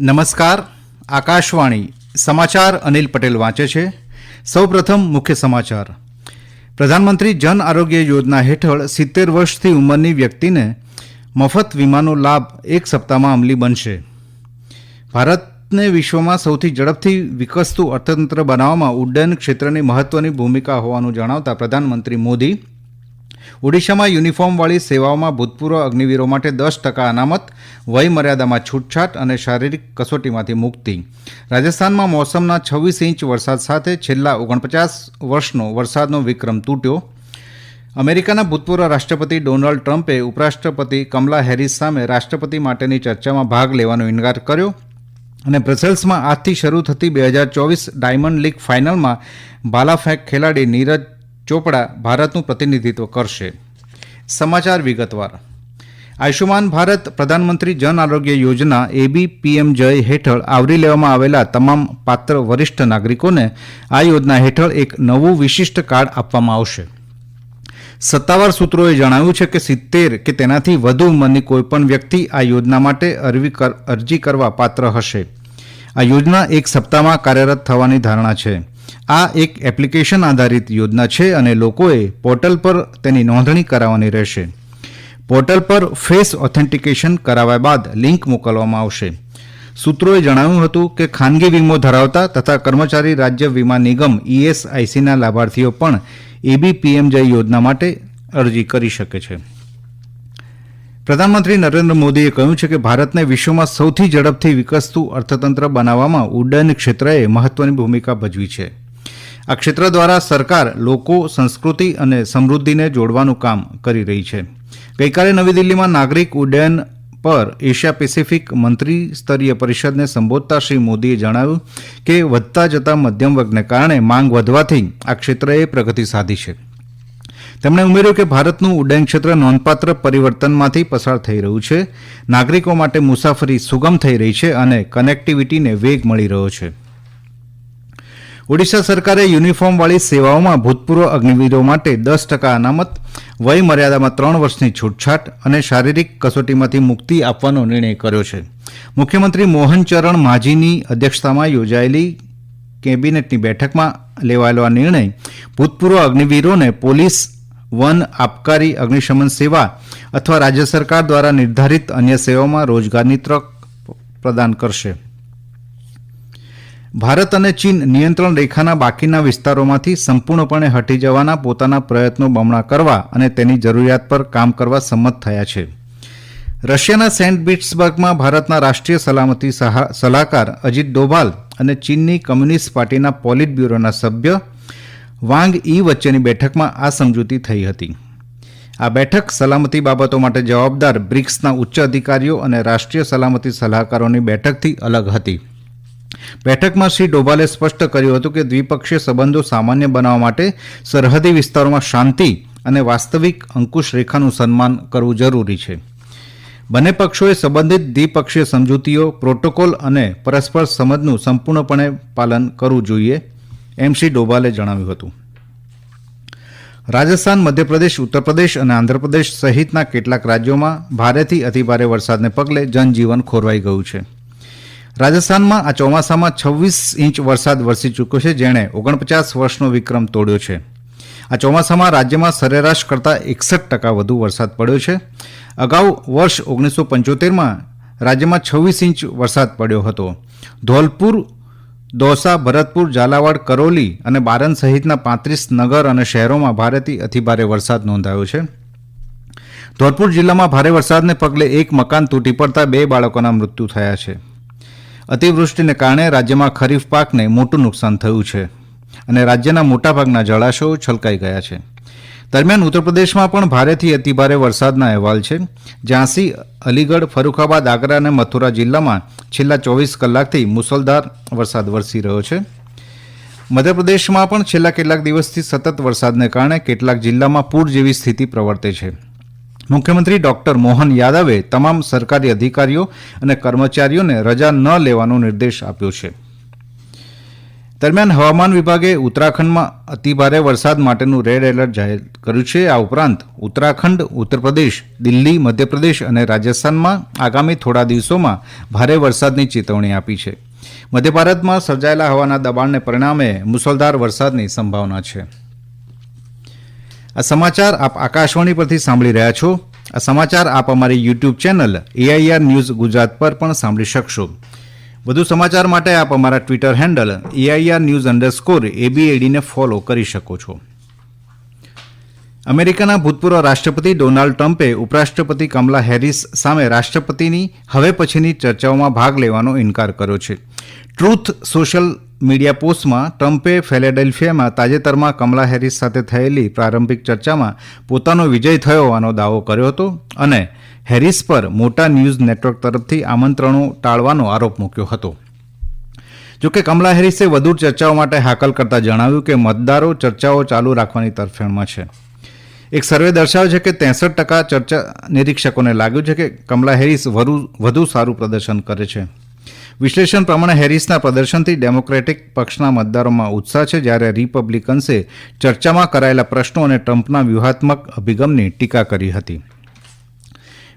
નમસ્કાર. આકાશવાણી સમાચાર અનિલ પટેલ વાંચે છે. સૌપ્રથમ મુખ્ય સમાચાર. પ્રધાનમંત્રી જન આરોગ્ય યોજના હેઠળ સિત્તેર વર્ષથી ઉંમરની વ્યક્તિને મફત વીમાનો લાભ એક સપ્તાહમાં અમલી બનશે. ભારતને વિશ્વમાં સૌથી ઝડપથી વિકસતું અર્થતંત્ર બનાવવામાં ઉડ્ડયન ક્ષેત્રની મહત્વની ભૂમિકા હોવાનું જણાવતા પ્રધાનમંત્રી મોદી ઓડિશામાં યુનિફોર્મવાળી સેવાઓમાં ભૂતપૂર્વ અગ્નિવીરો માટે દસ ટકા અનામત, વયમર્યાદામાં છૂટછાટ અને શારીરિક કસોટીમાંથી મુક્તિ. રાજસ્થાનમાં મોસમના છવ્વીસ ઇંચ વરસાદ સાથે છેલ્લા ઓગણપચાસ વર્ષનો વરસાદનો વિક્રમ તૂટ્યો. અમેરિકાના ભૂતપૂર્વ રાષ્ટ્રપતિ ડોનાલ્ડ ટ્રમ્પે ઉપરાષ્ટ્રપતિ કમલા હેરિસ સામે રાષ્ટ્રપતિ માટેની ચર્ચામાં ભાગ લેવાનો ઇનકાર કર્યો અને બ્રસેલ્સમાં આજથી શરૂ થતી બે હજાર ચોવીસ ડાયમંડ લીગ ફાઇનલમાં ભાલાફેંક ખેલાડી નીરજ ચોપડા ભારતનું પ્રતિનિધિત્વ કરશે. સમાચાર વિગતવાર. આયુષ્યમાન ભારત પ્રધાનમંત્રી જન આરોગ્ય યોજના એબી પીએમ જય હેઠળ આવરી લેવામાં આવેલા તમામ પાત્ર વરિષ્ઠ નાગરિકોને આ યોજના હેઠળ એક નવું વિશિષ્ટ કાર્ડ આપવામાં આવશે. સત્તાવાર સૂત્રોએ જણાવ્યું છે કે સિત્તેર કે તેનાથી વધુ ઉંમરની કોઈપણ વ્યક્તિ આ યોજના માટે કર- અરજી કરવા પાત્ર હશે. આ યોજના એક સપ્તાહમાં કાર્યરત થવાની ધારણા છે. આ એક એપ્લિકેશન આધારિત યોજના છે અને લોકોએ પોર્ટલ પર તેની નોંધણી કરાવવાની રહેશે. પોર્ટલ પર ફેસ ઓથેન્ટિકેશન કરાવ્યા બાદ લિંક મોકલવામાં આવશે. સૂત્રોએ જણાવ્યું હતું કે ખાનગી વીમો ધરાવતા તથા કર્મચારી રાજ્ય વીમા નિગમ ઈએસઆઈસીના લાભાર્થીઓ પણ એબીપીએમજય યોજના માટે અરજી કરી શકે છે. પ્રધાનમંત્રી નરેન્દ્ર મોદીએ કહ્યું છે કે ભારતને વિશ્વમાં સૌથી ઝડપથી વિકસતું અર્થતંત્ર બનાવવામાં ઉડ્ડયન ક્ષેત્રએ મહત્વની ભૂમિકા ભજવી છે. આ ક્ષેત્ર દ્વારા સરકાર લોકો, સંસ્કૃતિ અને સમૃદ્ધિને જોડવાનું કામ કરી રહી છે. ગઈકાલે નવી દિલ્હીમાં નાગરિક ઉડ્ડયન પર એશિયા પેસિફિક મંત્રી સ્તરીય પરિષદને સંબોધતા શ્રી મોદીએ જણાવ્યું કે વધતા જતા મધ્યમ વર્ગને કારણે માંગ વધવાથી આ ક્ષેત્રએ પ્રગતિ સાધી છે. તેમણે ઉમેર્યું કે ભારતનું ઉડ્ડયન ક્ષેત્ર નોંધપાત્ર પરિવર્તનમાંથી પસાર થઈ રહ્યું છે. નાગરિકો માટે મુસાફરી સુગમ થઈ રહી છે અને કનેક્ટિવિટીને વેગ મળી રહ્યો છે. ઓડિશા સરકારે યુનિફોર્મવાળી સેવાઓમાં ભૂતપૂર્વ અગ્નિવીરો માટે દસ ટકા અનામત, વય મર્યાદામાં ત્રણ વર્ષની છૂટછાટ અને શારીરિક કસોટીમાંથી મુક્તિ આપવાનો નિર્ણય કર્યો છે. મુખ્યમંત્રી મોહન ચરણ માજીની અધ્યક્ષતામાં યોજાયેલી કેબિનેટની બેઠકમાં લેવાયેલો આ નિર્ણય ભૂતપૂર્વ અગ્નિવીરોને પોલીસ, વન આબકારી અગ્નિશમન સેવા અથવા રાજ્ય સરકાર દ્વારા નિર્ધારિત અન્ય સેવાઓમાં રોજગારની તક પ્રદાન કરશે. ભારત અને ચીન નિયંત્રણ રેખાના બાકીના વિસ્તારોમાંથી સંપૂર્ણપણે હટી જવાના પોતાના પ્રયત્નો બમણા કરવા અને તેની જરૂરિયાત પર કામ કરવા સંમત થયા છે. રશિયાના સેન્ટ પીટ્સબર્ગમાં ભારતના રાષ્ટ્રીય સલામતી સલાહકાર અજીત ડોભાલ અને ચીનની કમ્યુનિસ્ટ પાર્ટીના પોલિટ બ્યુરોના સભ્ય વાંગ ઈ વચ્ચેની બેઠકમાં આ સમજૂતી થઈ હતી. આ બેઠક સલામતી બાબતો માટે જવાબદાર બ્રિક્સના ઉચ્ચ અધિકારીઓ અને રાષ્ટ્રીય સલામતી સલાહકારોની બેઠકથી અલગ હતી. બેઠકમાં શ્રી ડોભાલે સ્પષ્ટ કર્યું હતું કે દ્વિપક્ષીય સંબંધો સામાન્ય બનાવવા માટે સરહદી વિસ્તારોમાં શાંતિ અને વાસ્તવિક અંકુશ રેખાનું સન્માન કરવું જરૂરી છે. બંને પક્ષોએ સંબંધિત દ્વિપક્ષીય સમજૂતીઓ, પ્રોટોકોલ અને પરસ્પર સમજનું સંપૂર્ણપણે પાલન કરવું જોઈએ એમ શ્રી ડોભાલે જણાવ્યું હતું. રાજસ્થાન, મધ્યપ્રદેશ, ઉત્તરપ્રદેશ અને આંધ્રપ્રદેશ સહિતના કેટલાક રાજ્યોમાં ભારેથી અતિભારે વરસાદને પગલે જનજીવન ખોરવાઈ ગયું છે. રાજસ્થાનમાં આ ચોમાસામાં છવ્વીસ ઇંચ વરસાદ વરસી ચૂક્યો છે, જેણે ઓગણપચાસ વર્ષનો વિક્રમ તોડ્યો છે. આ ચોમાસામાં રાજ્યમાં સરેરાશ કરતાં એકસઠ ટકા વધુ વરસાદ પડ્યો છે. અગાઉ વર્ષ ઓગણીસો પંચોતેરમાં રાજ્યમાં છવ્વીસ ઇંચ વરસાદ પડ્યો હતો. ધોલપુર, દોસા, ભરતપુર, ઝાલાવાડ, કરોલી અને બારન સહિતના પાંત્રીસ નગર અને શહેરોમાં ભારેથી અતિભારે વરસાદ નોંધાયો છે. ધોલપુર જિલ્લામાં ભારે વરસાદને પગલે એક મકાન તૂટી પડતા બે બાળકોના મૃત્યુ થયા છે. અતિવૃષ્ટિને કારણે રાજ્યમાં ખરીફ પાકને મોટું નુકસાન થયું છે અને રાજ્યના મોટાભાગના જળાશયો છલકાઈ ગયા છે. દરમિયાન ઉત્તરપ્રદેશમાં પણ ભારેથી અતિભારે વરસાદના અહેવાલ છે. ઝાંસી, અલીગઢ, ફરુખાબાદ આગ્રા અને મથુરા જિલ્લામાં છેલ્લા ચોવીસ કલાકથી મુસળધાર વરસાદ વરસી રહ્યો છે. મધ્યપ્રદેશમાં પણ છેલ્લા કેટલાક દિવસથી સતત વરસાદને કારણે કેટલાક જિલ્લામાં પૂર જેવી સ્થિતિ પ્રવર્તે છે. મુખ્યમંત્રી ડોક્ટર મોહન યાદવે તમામ સરકારી અધિકારીઓ અને કર્મચારીઓને રજા ન લેવાનો નિર્દેશ આપ્યો છે. દરમિયાન હવામાન વિભાગે ઉત્તરાખંડમાં અતિભારે વરસાદ માટેનું રેડ એલર્ટ જાહેર કર્યું છે. આ ઉપરાંત ઉત્તરાખંડ, ઉત્તરપ્રદેશ, દિલ્હી, મધ્યપ્રદેશ અને રાજસ્થાનમાં આગામી થોડા દિવસોમાં ભારે વરસાદની ચેતવણી આપી છે. મધ્ય ભારતમાં સર્જાયેલા હવાના દબાણને પરિણામે મુસળધાર વરસાદની સંભાવના છે. આ સમાચાર આપ આકાશવાણી પરથી સાંભળી રહ્યા છો. આ સમાચાર આપ અમારી YouTube channel AIR news Gujarat પર પણ સાંભળી શકશો. વધુ સમાચાર માટે આપ અમારા Twitter handle AIR news underscore એબીએડીને follow કરી શકો છો. અમેરિકાના ભૂતપૂર્વ રાષ્ટ્રપતિ ડોનાલ્ડ ટ્રમ્પે ઉપરાષ્ટ્રપતિ કમલા હેરિસ સામે રાષ્ટ્રપતિની હવે પછીની ચર્ચાઓમાં ભાગ લેવાનો ઇનકાર કર્યો છે. ટ્રુથ સોશિયલ મીડિયા પોસ્ટમાં ટ્રમ્પે ફેલેડેલ્ફિયામાં તાજેતરમાં કમલા હેરિસ સાથે થયેલી પ્રારંભિક ચર્ચામાં પોતાનો વિજય થયો હોવાનો દાવો કર્યો હતો અને હેરિસ પર મોટા ન્યૂઝ નેટવર્ક તરફથી આમંત્રણો ટાળવાનો આરોપ મૂક્યો હતો. જોકે કમલા હેરિસે વધુ ચર્ચાઓ માટે હાકલ કરતા જણાવ્યું કે મતદારો ચર્ચાઓ ચાલુ રાખવાની તરફેણમાં છે. એક સર્વે દર્શાવે છે કે ત્રેસઠ ટકા ચર્ચા નિરીક્ષકોને લાગ્યું છે કે કમલા હેરિસ વધુ સારું પ્રદર્શન કરે છે. વિશ્લેષણ પ્રમાણે હેરિસના પ્રદર્શનથી ડેમોક્રેટિક પક્ષના મતદારોમાં ઉત્સાહ છે, જ્યારે રિપબ્લિકન્સે ચર્ચામાં કરાયેલા પ્રશ્નો અને ટ્રમ્પના વ્યૂહાત્મક અભિગમની ટીકા કરી હતી.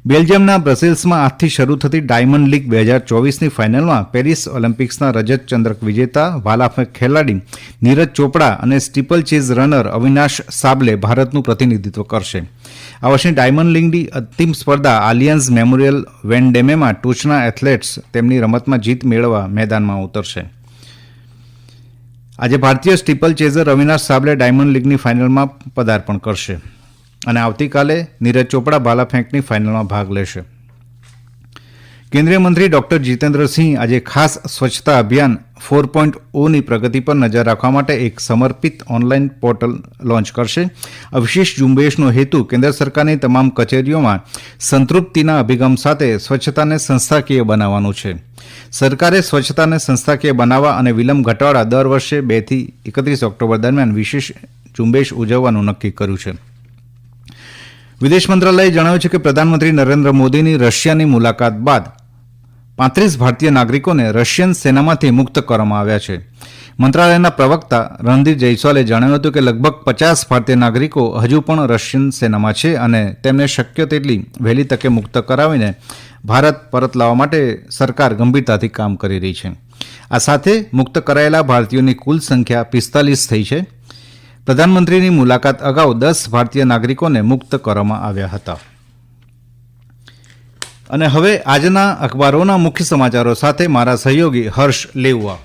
બેલ્જિયમના બ્રસેલ્સમાં આજથી શરૂ થતી ડાયમંડ લીગ બે હજાર ચોવીસની ફાઇનલમાં પેરિસ ઓલિમ્પિક્સના રજત ચંદ્રક વિજેતા, વાલાફ ખેલાડી નીરજ ચોપડા અને steeple chase runner Avinash Sable ભારતનું પ્રતિનિધિત્વ કરશે. આ વર્ષની ડાયમંડ લીગની અંતિમ સ્પર્ધા આલિયન્સ મેમોરિયલ વેનડેમેમાં ટોચના એથ્લેટ્સ તેમની રમતમાં જીત મેળવવા મેદાનમાં ઉતરશે. આજે ભારતીય steeple chaser Avinash Sable diamond લીગની ફાઇનલમાં પદાર્પણ કરશે. અને આવતીકાલે નીરજ ચોપડા ભાલા ફેંકની ફાઇનલમાં ભાગ લેશે. કેન્દ્રીય મંત્રી ડોક્ટર જીતેન્દ્રસિંહ આજે ખાસ સ્વચ્છતા અભિયાન ફોર પોઈન્ટ ઓની પ્રગતિ પર નજર રાખવા માટે એક સમર્પિત ઓનલાઈન પોર્ટલ લોન્ચ કરશે. આ વિશેષ ઝુંબેશનો હેતુ કેન્દ્ર સરકારની તમામ કચેરીઓમાં સંતૃપ્તિના અભિગમ સાથે સ્વચ્છતાને સંસ્થાકીય બનાવવાનું છે. સરકારે સ્વચ્છતાને સંસ્થાકીય બનાવવા અને વિલંબ ઘટાડવા દર વર્ષે બેથી એકત્રીસ ઓક્ટોબર દરમિયાન વિશેષ ઝુંબેશ ઉજવવાનું નક્કી કર્યું છે. વિદેશ મંત્રાલયે જણાવ્યું છે કે પ્રધાનમંત્રી નરેન્દ્ર મોદીની રશિયાની મુલાકાત બાદ પાંત્રીસ ભારતીય નાગરિકોને રશિયન સેનામાંથી મુક્ત કરવામાં આવ્યા છે. મંત્રાલયના પ્રવક્તા રણધીર જયસ્વાલે જણાવ્યું હતું કે લગભગ પચાસ ભારતીય નાગરિકો હજુ પણ રશિયન સેનામાં છે અને તેમને શક્ય તેટલી વહેલી તકે મુક્ત કરાવીને ભારત પરત લાવવા માટે સરકાર ગંભીરતાથી કામ કરી રહી છે. આ સાથે મુક્ત કરાયેલા ભારતીયોની કુલ સંખ્યા પિસ્તાલીસ થઈ છે. પ્રધાનમંત્રીની મુલાકાત અગાઉ દસ ભારતીય નાગરિકોને મુક્ત કરવામાં આવ્યા હતા. અને હવે આજના અખબારોના મુખ્ય સમાચારો સાથે મારા સહયોગી હર્ષ લેવવા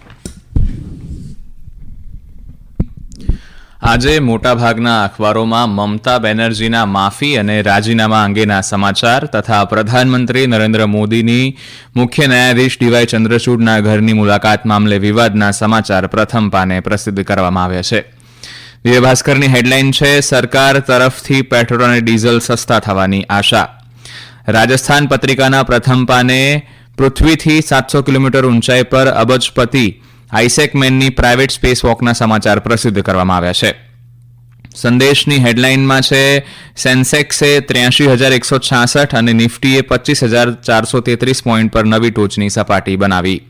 આજે મોટાભાગના અખબારોમાં મમતા બેનર્જીના માફી અને રાજીનામા અંગેના સમાચાર તથા પ્રધાનમંત્રી નરેન્દ્ર મોદીની મુખ્ય ન્યાયાધીશ ડીવાય ચંદ્રચૂડના ઘરની મુલાકાત મામલે વિવાદના સમાચાર પ્રથમ પાને પ્રસિદ્ધ કરવામાં આવ્યા છે. દિવ્ય ભાસ્કરની હેડલાઇન છે, સરકાર તરફથી પેટ્રોલ અને ડીઝલ સસ્તા થવાની આશા. રાજસ્થાન પત્રિકાના પ્રથમ પાને પૃથ્વીથી સાતસો કિલોમીટર ઊંચાઈ પર અબજપતિ આઇસેક મેનની પ્રાઇવેટ સ્પેસ વોકના સમાચાર પ્રસિદ્ધ કરવામાં આવ્યા છે. સંદેશની હેડલાઇનમાં છે, સેન્સેક્સે ત્ર્યાસી હજાર એકસો છાસઠ અને નિફ્ટીએ પચીસ હજાર ચારસો તેત્રીસ પોઈન્ટ પર નવી ટોચની સપાટી બનાવી.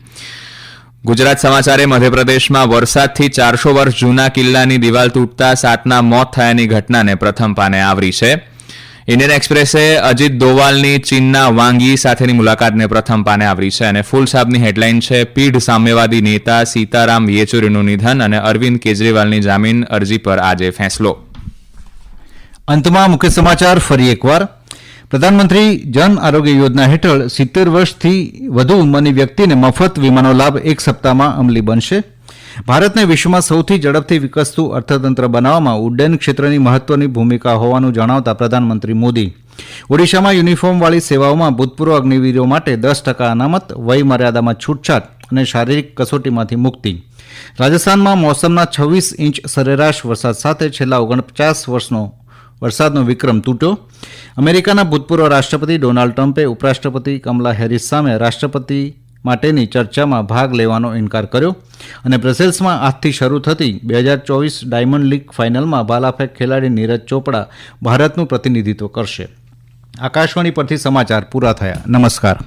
ગુજરાત સમાચારે મધ્યપ્રદેશમાં વરસાદથી ચારસો વર્ષ જૂના કિલ્લાની દિવાલ તૂટતા સાતના મોત થયાની ઘટનાને પ્રથમ પાને આવરી છે. ઇન્ડિયન એક્સપ્રેસે અજીત દોવાલની ચીનના વાંગી સાથેની મુલાકાતને પ્રથમ પાને આવરી છે અને ફૂલ સાબની હેડલાઇન છે. પીઢ સામ્યવાદી નેતા સીતારામ યેચુરીનું નિધન અને અરવિંદ કેજરીવાલની જામીન અરજી પર આજે ફેંસલો. અંતમાં મુખ્ય સમાચાર ફરી એકવાર. પ્રધાનમંત્રી જન આરોગ્ય યોજના હેઠળ સિત્તેર વર્ષથી વધુ ઉંમરની વ્યક્તિને મફત વીમાનો લાભ એક સપ્તાહમાં અમલી બનશે. ભારતને વિશ્વમાં સૌથી ઝડપથી વિકસતું અર્થતંત્ર બનાવવામાં ઉડ્ડયન ક્ષેત્રની મહત્વની ભૂમિકા હોવાનું જણાવતા પ્રધાનમંત્રી મોદી. ઓડિશામાં યુનિફોર્મવાળી સેવાઓમાં ભૂતપૂર્વ અગ્નિવીરો માટે દસ ટકા અનામત વય મર્યાદામાં છૂટછાટ અને શારીરિક કસોટીમાંથી મુક્તિ. રાજસ્થાનમાં મોસમના છવ્વીસ ઇંચ સરેરાશ વરસાદ સાથે છેલ્લા ઓગણપચાસ વર્ષનો વરસાદનો વિક્રમ તૂટ્યો. અમેરિકાના ભૂતપૂર્વ રાષ્ટ્રપતિ ડોનાલ્ડ ટ્રમ્પે ઉપરાષ્ટ્રપતિ કમલા હેરિસ સામે રાષ્ટ્રપતિ માટેની ચર્ચામાં ભાગ લેવાનો ઇનકાર કર્યો અને બ્રસેલ્સમાં આજથી શરૂ થતી બે હજાર ચોવીસ ડાયમંડ લીગ ફાઇનલમાં બાલાફેક ખેલાડી નીરજ ચોપડા ભારતનું પ્રતિનિધિત્વ કરશે. આકાશવાણી પરથી સમાચાર પૂરા થયા. નમસ્કાર.